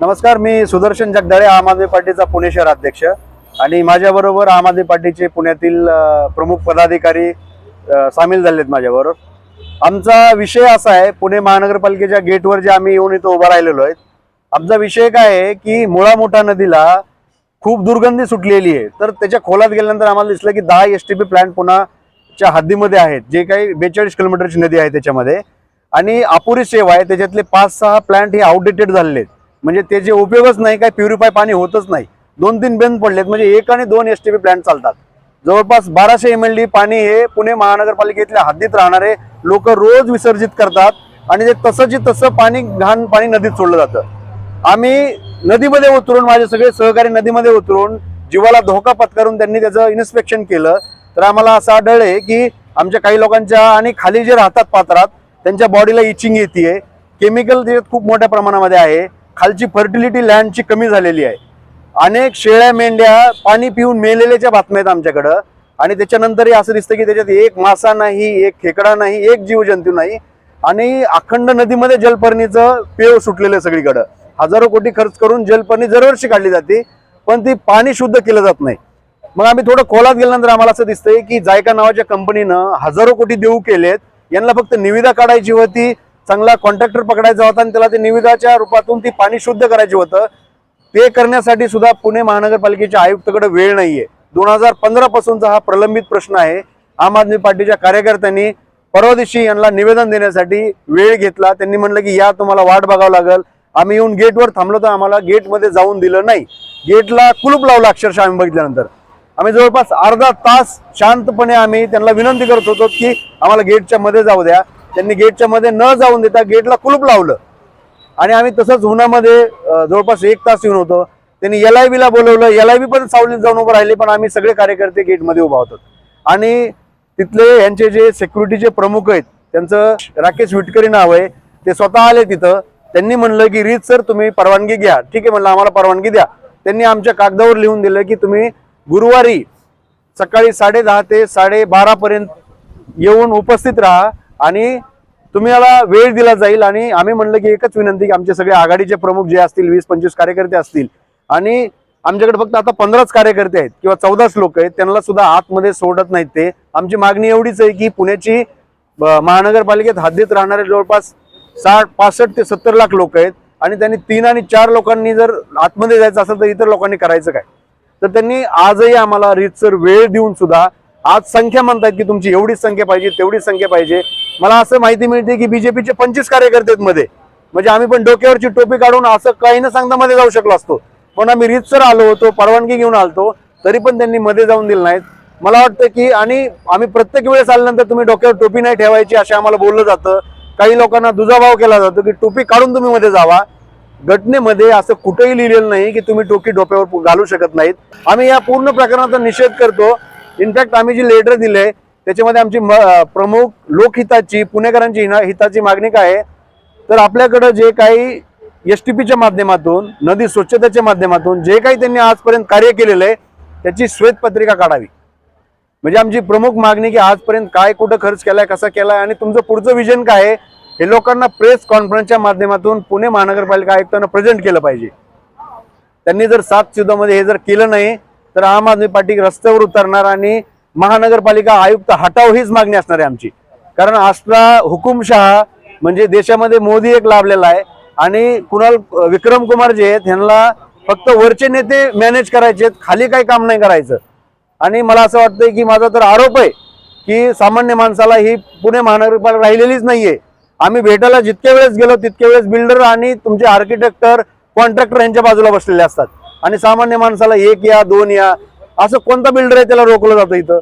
नमस्कार मी सुदर्शन जगदाळे आम आदमी पार्टीचा पुणे शहर अध्यक्ष. आणि माझ्याबरोबर आम आदमी पार्टीचे पुण्यातील प्रमुख पदाधिकारी सामील झाले आहेत माझ्याबरोबर. आमचा विषय असा आहे पुणे महानगरपालिकेच्या गेटवर जे आम्ही येऊन इथं उभा राहिलेलो आहेत आमचा विषय काय आहे की मुळा मोठा नदीला खूप दुर्गंधी सुटलेली आहे. तर त्याच्या खोलात गेल्यानंतर आम्हाला दिसलं की दहा एस टी पी प्लॅन्ट पुण्याच्या हद्दीमध्ये आहेत जे काही बेचाळीस किलोमीटरची नदी आहे त्याच्यामध्ये. आणि अपुरी सेवा आहे त्याच्यातले पाच सहा प्लॅन्ट हे आउटडेटेड झालेले आहेत. म्हणजे त्याचे उपयोगच नाही काय प्युरिफाय पाणी होतच नाही. दोन तीन बंद पडलेत म्हणजे एक आणि दोन एस टी पी प्लॅन्ट चालतात. जवळपास बाराशे एम एल डी पाणी हे पुणे महानगरपालिकेतल्या हद्दीत राहणारे लोक रोज विसर्जित करतात आणि ते तसंची तसं पाणी घाण पाणी नदीत सोडलं जातं. आम्ही नदीमध्ये उतरून माझे सगळे सहकारी नदीमध्ये उतरून जीवाला धोका पत्करून त्यांनी त्याचं इन्स्पेक्शन केलं. तर आम्हाला असं आढळले की आमच्या काही लोकांच्या आणि खाली जे राहतात पात्रात त्यांच्या बॉडीला इचिंग येते केमिकल त्याच्यात खूप मोठ्या प्रमाणामध्ये आहे. खालची फर्टिलिटी लँडची कमी झालेली आहे. अनेक शेळ्या मेंढ्या पाणी पिऊन मेलेल्याच्या बातम्या आहेत आमच्याकडं आणि त्याच्यानंतरही असं दिसतं की त्याच्यात एक मासा नाही एक खेकडा नाही एक जीवजंतू नाही आणि अखंड नदीमध्ये जलपर्णीचं पेव सुटलेलं आहे सगळीकडं. हजारो कोटी खर्च करून जलपर्णी दरवर्षी काढली जाते पण ती पाणी शुद्ध केलं जात नाही. मग आम्ही थोडं खोलात गेल्यानंतर आम्हाला असं दिसतंय की जायका नावाच्या कंपनीनं हजारो कोटी देऊ केलेत यांना फक्त निविदा काढायची होती चांगला कॉन्ट्रॅक्टर पकडायचा होता आणि त्याला ते निविदाच्या रूपातून ती पाणी शुद्ध करायची होतं. ते करण्यासाठी सुद्धा पुणे महानगरपालिकेच्या आयुक्तकडे वेळ नाहीये. दोन हजार पंधरा पासूनचा हा प्रलंबित प्रश्न आहे. आम आदमी पार्टीच्या कार्यकर्त्यांनी परवा दिवशी यांना निवेदन देण्यासाठी वेळ घेतला. त्यांनी म्हणलं की या तुम्हाला वाट बघावं लागेल. आम्ही येऊन गेटवर थांबलो तर आम्हाला गेटमध्ये जाऊन दिलं नाही. गेटला कुलूप लावलं अक्षरशः आम्ही बघितल्यानंतर. आम्ही जवळपास अर्धा तास शांतपणे आम्ही त्यांना विनंती करत होतो की आम्हाला गेटच्या मध्ये जाऊ द्या. त्यांनी गेटच्या मध्ये न जाऊन देता गेटला कुलूप लावलं. आणि आम्ही तसंच उन्हामध्ये जवळपास एक तास येऊन होतो. त्यांनी एल आय बीला बोलवलं. एल आय बी पण सावलीत जाऊन उभं राहिले पण आम्ही सगळे कार्यकर्ते गेटमध्ये उभा होतो. आणि तिथले यांचे जे सिक्युरिटीचे प्रमुख आहेत त्यांचं राकेश विटकरी नाव आहे ते स्वतः आले तिथं. त्यांनी म्हणलं की रीत सर तुम्ही परवानगी घ्या. ठीक आहे म्हणलं आम्हाला परवानगी द्या. त्यांनी आमच्या कागदावर लिहून दिलं की तुम्ही गुरुवारी सकाळी साडे दहा ते साडे बारा पर्यंत येऊन उपस्थित राहा. आणि तुम्ही याला वेळ दिला जाईल आणि आम्ही म्हणलं की एकच विनंती की आमचे सगळे आघाडीचे प्रमुख जे असतील वीस पंचवीस कार्यकर्ते असतील आणि आमच्याकडे फक्त आता पंधराच कार्यकर्ते आहेत किंवा चौदाच लोक आहेत त्यांना सुद्धा आतमध्ये सोडत नाहीत ते. आमची मागणी एवढीच आहे की पुण्याची महानगरपालिकेत हद्दीत राहणारे जवळपास साठ पासष्ट ते सत्तर लाख लोक आहेत आणि त्यांनी तीन आणि चार लोकांनी जर आतमध्ये जायचं असेल तर इतर लोकांनी करायचं काय? तर त्यांनी आजही आम्हाला रीतसर वेळ देऊन सुद्धा आज संख्या म्हणतायत की तुमची एवढीच संख्या पाहिजे तेवढीच संख्या पाहिजे. मला असं माहिती मिळते की बीजेपीचे पंचवीस कार्यकर्ते आहेत मध्ये म्हणजे आम्ही पण डोक्यावरची टोपी काढून असं काही न सांगता मध्ये जाऊ शकलो असतो. पण आम्ही रीतसर आलो होतो परवानगी घेऊन आलतो तरी पण त्यांनी मध्ये जाऊन दिलं नाहीत. मला वाटतं की आणि आम्ही प्रत्येक वेळेस आल्यानंतर तुम्ही डोक्यावर टोपी नाही ठेवायची असे आम्हाला बोललं जातं. काही लोकांना दुजाभाव केला जातो की टोपी काढून तुम्ही मध्ये जावा. घटनेमध्ये असं कुठेही लिहिलेलं नाही की तुम्ही टोकी डोक्यावर घालू शकत नाहीत. आम्ही या पूर्ण प्रकरणाचा निषेध करतो. इनफॅक्ट आम्ही जी लेटर दिले त्याच्यामध्ये आमची म- प्रमुख लोकहिताची पुणेकरांची हिताची मागणी काय आहे? तर आपल्याकडं जे काही एस टी पीच्या माध्यमातून नदी स्वच्छतेच्या माध्यमातून जे काही त्यांनी आजपर्यंत कार्य केलेलं आहे त्याची श्वेतपत्रिका काढावी. म्हणजे आमची प्रमुख मागणी की आजपर्यंत काय कुठं खर्च केलाय कसा केलाय आणि तुमचं पुढचं विजन काय आहे हे लोकांना प्रेस कॉन्फरन्सच्या माध्यमातून पुणे महानगरपालिका आयुक्तांना प्रेझेंट केलं पाहिजे. त्यांनी जर सात चौदामध्ये हे जर केलं नाही तर आम आदमी पार्टी रस्त्यावर उतरणार आणि महानगरपालिका आयुक्त हटाव हीच मागणी असणार आहे आमची. कारण असला हुकुमशहा म्हणजे देशामध्ये मोदी एक लाभलेला आहे आणि कुणाल विक्रम कुमार जे आहेत ह्यांना फक्त वरचे नेते मॅनेज करायचे आहेत खाली काही काम नाही करायचं. आणि मला असं वाटतंय की माझा तर आरोप आहे की सामान्य माणसाला ही पुणे महानगरपालिका राहिलेलीच नाहीये. आम्ही भेटायला जितक्या वेळेस गेलो तितक्या वेळेस बिल्डर आणि तुमचे आर्किटेक्टर कॉन्ट्रॅक्टर यांच्या बाजूला बसलेले असतात. आणि सामान्य माणसाला एक या दोन या असं कोणता बिल्डर आहे त्याला रोखलं जातं इथं?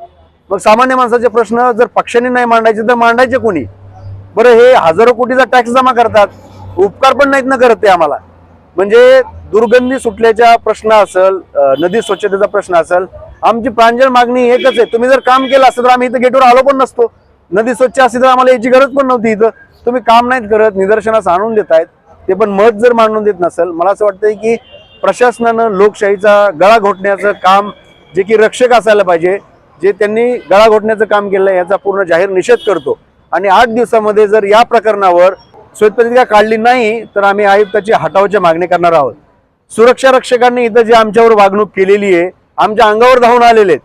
मग सामान्य माणसाचे प्रश्न जर पक्षाने नाही मांडायचे तर मांडायचे कोणी? बरं हे हजारो कोटीचा टॅक्स जमा करतात. उपकार पण नाहीत ना करत ते आम्हाला. म्हणजे दुर्गंधी सुटल्याचा प्रश्न असेल नदी स्वच्छतेचा प्रश्न असेल आमची प्रांजळ मागणी एकच आहे. तुम्ही जर काम केलं असतं तर आम्ही इथं गेटवर आलो पण नसतो. नदी स्वच्छ असती तर आम्हाला याची गरज पण नव्हती इथं. तुम्ही काम नाहीत करत निदर्शनास आणून देत आहेत ते पण मत जर मांडून देत नसेल मला असं वाटतंय की प्रशासनानं लोकशाहीचा गळा घोटण्याचं काम जे की रक्षक असायला पाहिजे जे त्यांनी गळा घोटण्याचं काम केलं याचा पूर्ण जाहीर निषेध करतो. आणि आठ दिवसामध्ये जर या प्रकरणावर श्वेतपत्रिका काढली नाही तर आम्ही आयुक्ताची हटावची मागणी करणार आहोत. सुरक्षा रक्षकांनी इथं जी आमच्यावर वागणूक केलेली आहे आमच्या अंगावर धावून आलेले आहेत.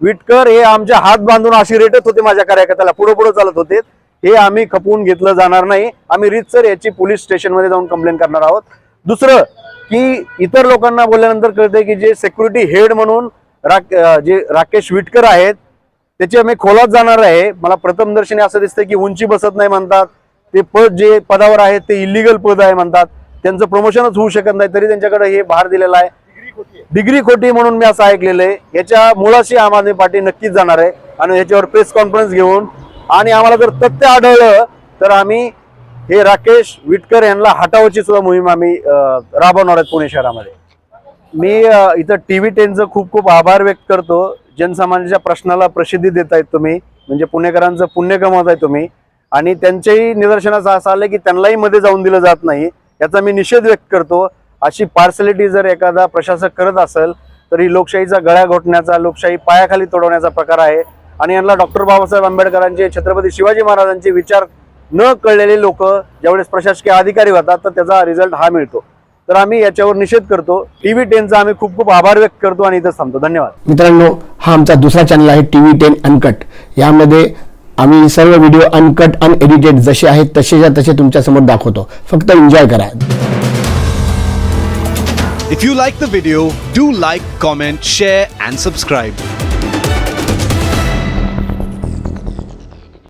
विटकर हे आमच्या हात बांधून अशी रेटत होते माझ्या कार्यकर्त्याला पुढे पुढे चालत होते. हे आम्ही खपवून घेतलं जाणार नाही. आम्ही रितसर याची पोलीस स्टेशनमध्ये जाऊन कंप्लेंट करणार आहोत. दुसरं की इतर लोकांना बोलल्यानंतर कळतंय की जे सेक्युरिटी हेड म्हणून राक जे राकेश विटकर आहेत त्याची आम्ही खोलात जाणार आहे. मला प्रथम दर्शनी असं दिसतंय की उंची बसत नाही म्हणतात. ते पद जे पदावर आहेत ते इलिगल पद आहे म्हणतात. त्यांचं प्रमोशनच होऊ शकत नाही तरी त्यांच्याकडे हे भार दिलेला आहे. डिग्री खोटी म्हणून मी असं ऐकलेलं आहे. याच्या मुळाशी आम आदमी पार्टी नक्कीच जाणार आहे. आणि याच्यावर प्रेस कॉन्फरन्स घेऊन. आणि आम्हाला जर तथ्य आढळलं तर आम्ही हे राकेश विटकर यांना हटावची सुद्धा मोहीम आम्ही राबवणार आहोत पुणे शहरामध्ये. मी इथं टी व्ही टेनचं खूप खूप आभार व्यक्त करतो. जनसामान्याच्या प्रश्नाला प्रसिद्धी देत आहेत तुम्ही म्हणजे पुणेकरांचं पुण्य कमवत आहे तुम्ही. आणि त्यांच्याही निदर्शनास असं आलं की त्यांनाही मध्ये जाऊन दिलं जात नाही याचा मी निषेध व्यक्त करतो. अशी पार्सलिटी जर एखादा प्रशासक करत असेल तर ही लोकशाहीचा गळ्या घोटण्याचा लोकशाही पायाखाली तोडवण्याचा प्रकार आहे. आणि यांना डॉक्टर बाबासाहेब आंबेडकरांचे छत्रपती शिवाजी महाराजांचे विचार न कळलेले लोक ज्यावेळेस प्रशासकीय अधिकारी होतात तर त्याचा रिझल्ट हा मिळतो. तर आम्ही याच्यावर निषेध करतो. टीव्ही टेनचा आम्ही खूप खूप आभार व्यक्त करतो आणि इथं थांबतो. धन्यवाद. मित्रांनो हा आमचा दुसरा चॅनल आहे टी व्ही टेन अनकट यामध्ये आम्ही सर्व व्हिडिओ अनकट अनएडिटेड जसे आहेत तसेच्या तसे तुमच्यासमोर दाखवतो. फक्त एन्जॉय करा. If you like the video, do like, comment, share, and subscribe.